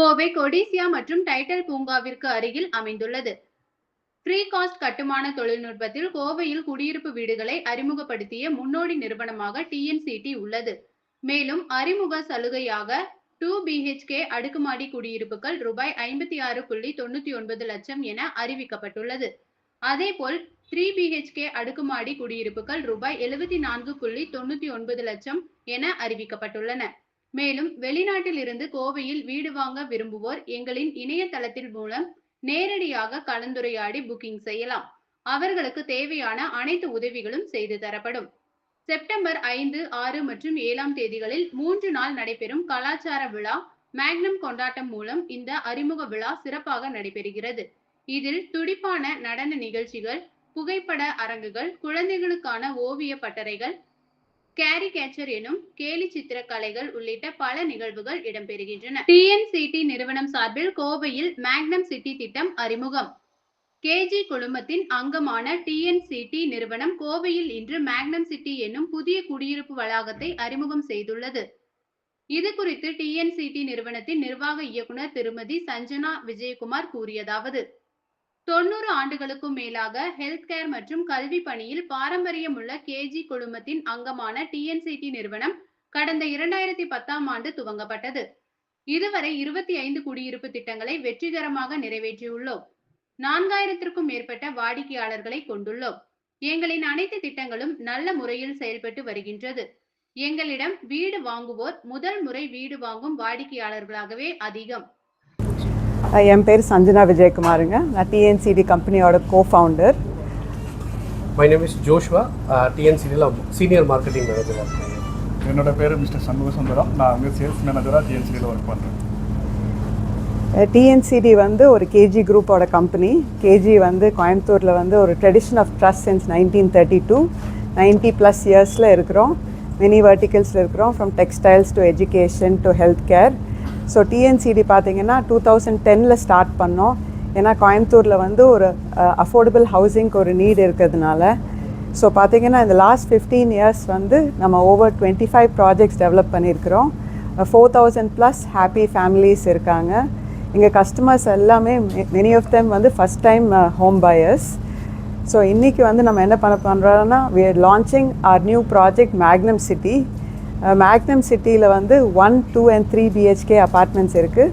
கோவை கொடிசியா மற்றும் டைட்டல் பூங்காவிற்கு அருகில் அமைந்துள்ளது. ஃப்ரீ காஸ்ட் கட்டுமான தொழில்நுட்பத்தில் கோவையில் குடியிருப்பு வீடுகளை அறிமுகப்படுத்திய முன்னோடி நிறுவனமாக டிஎன்சிடி உள்ளது. மேலும் அறிமுக சலுகையாக டூ பிஹெச்கே அடுக்குமாடி குடியிருப்புகள் ரூபாய் ஐம்பத்தி ஆறு புள்ளி தொண்ணூத்தி ஒன்பது லட்சம் என அறிவிக்கப்பட்டுள்ளது. அதேபோல் த்ரீ பிஹெச்கே அடுக்குமாடி குடியிருப்புகள் ரூபாய் எழுபத்தி நான்கு புள்ளி தொண்ணூத்தி ஒன்பது லட்சம் என அறிவிக்கப்பட்டுள்ளன. மேலும் வெளிநாட்டில் இருந்து கோவையில் வீடு வாங்க விரும்புவோர் எங்களின் இணையதளத்தின் மூலம் நேரடியாக கலந்துரையாடி புக்கிங் செய்யலாம். அவர்களுக்கு தேவையான அனைத்து உதவிகளும் செய்து தரப்படும். செப்டம்பர் ஐந்து ஆறு மற்றும் ஏழாம் தேதிகளில் மூன்று நாள் நடைபெறும் கலாச்சார விழா மேக்னம் கொண்டாட்டம் மூலம் இந்த அறிமுக விழா சிறப்பாக நடைபெறுகிறது. இதில் துடிப்பான நடன நிகழ்ச்சிகள் புகைப்பட அரங்குகள் குழந்தைகளுக்கான ஓவிய பட்டறைகள் கேரி கேச்சர் எனும் கேலி சித்திர கலைகள் உள்ளிட்ட பல நிகழ்வுகள் இடம்பெறுகின்றன. டிஎன்சிடி நிறுவனம் சார்பில் கோவையில் மேக்னம் சிட்டி திட்டம் அறிமுகம். கேஜி குழுமத்தின் அங்கமான டிஎன்சிடி நிறுவனம் கோவையில் இன்று மேக்னம் சிட்டி என்னும் புதிய குடியிருப்பு வளாகத்தை அறிமுகம் செய்துள்ளது. இது குறித்து டிஎன்சிடி நிறுவனத்தின் நிர்வாக இயக்குனர் திருமதி சஞ்சனா விஜயகுமார் கூறியதாவது. தொண்ணூறு ஆண்டுகளுக்கும் மேலாக ஹெல்த் கேர் மற்றும் கல்வி பணியில் பாரம்பரியமுள்ள கேஜி குழுமத்தின் அங்கமான டிஎன்சிடி நிறுவனம் கடந்த இரண்டாயிரத்தி பத்தாம் ஆண்டு துவங்கப்பட்டது. இதுவரை இருபத்தி ஐந்து குடியிருப்பு திட்டங்களை வெற்றிகரமாக நிறைவேற்றியுள்ளோம். நான்காயிரத்திற்கும் மேற்பட்ட வாடிக்கையாளர்களை கொண்டுள்ளோம். எங்களின் அனைத்து திட்டங்களும் நல்ல முறையில் செயல்பட்டு வருகின்றது. எங்களிடம் வீடு வாங்குவோர் முதல் முறை வீடு வாங்கும் வாடிக்கையாளர்களாகவே அதிகம். என் பேர் சஞ்சனா விஜயகுமாருங்க. நான் டிஎன்சிடி கம்பெனியோட co founder my name is Joshua டிஎன்சிடியில் senior marketing manager work பண்ணுறேன் என்னோட பேர் மிஸ்டர் சண்முக சுந்தரம் நான் அங்கே சேல்ஸ் மேனேஜராக டிஎன்சிடியில் ஒர்க் பண்ணுறேன் டிஎன்சிடி வந்து ஒரு கேஜி குரூப்போட கம்பெனி கேஜி வந்து கோயம்புத்தூரில் வந்து ஒரு tradition of trust since nineteen thirty two ninety plus இயர்ஸில் இருக்கிறோம். மெனி வெர்டிகல்ஸில் இருக்கிறோம். From textiles to education to health care so TNCD பார்த்தீங்கன்னா டூ தௌசண்ட் டெனில் ஸ்டார்ட் பண்ணோம். ஏன்னா கோயம்புத்தூரில் வந்து ஒரு அஃபோர்டபுள் ஹவுசிங்க்கு ஒரு நீட் இருக்கிறதுனால. ஸோ பார்த்தீங்கன்னா இந்த லாஸ்ட் ஃபிஃப்டீன் இயர்ஸ் வந்து நம்ம over twenty five projects develop பண்ணியிருக்கிறோம் four thousand plus happy families இருக்காங்க. எங்கள் கஸ்டமர்ஸ் எல்லாமே மெனி ஆஃப் தெம் வந்து first time home buyers so இன்றைக்கி வந்து நம்ம என்ன பண்ண பண்ணுறோன்னா we are launching our new project Magnum City Magnum சிட்டியில் வந்து one two and three BHK apartments இருக்குது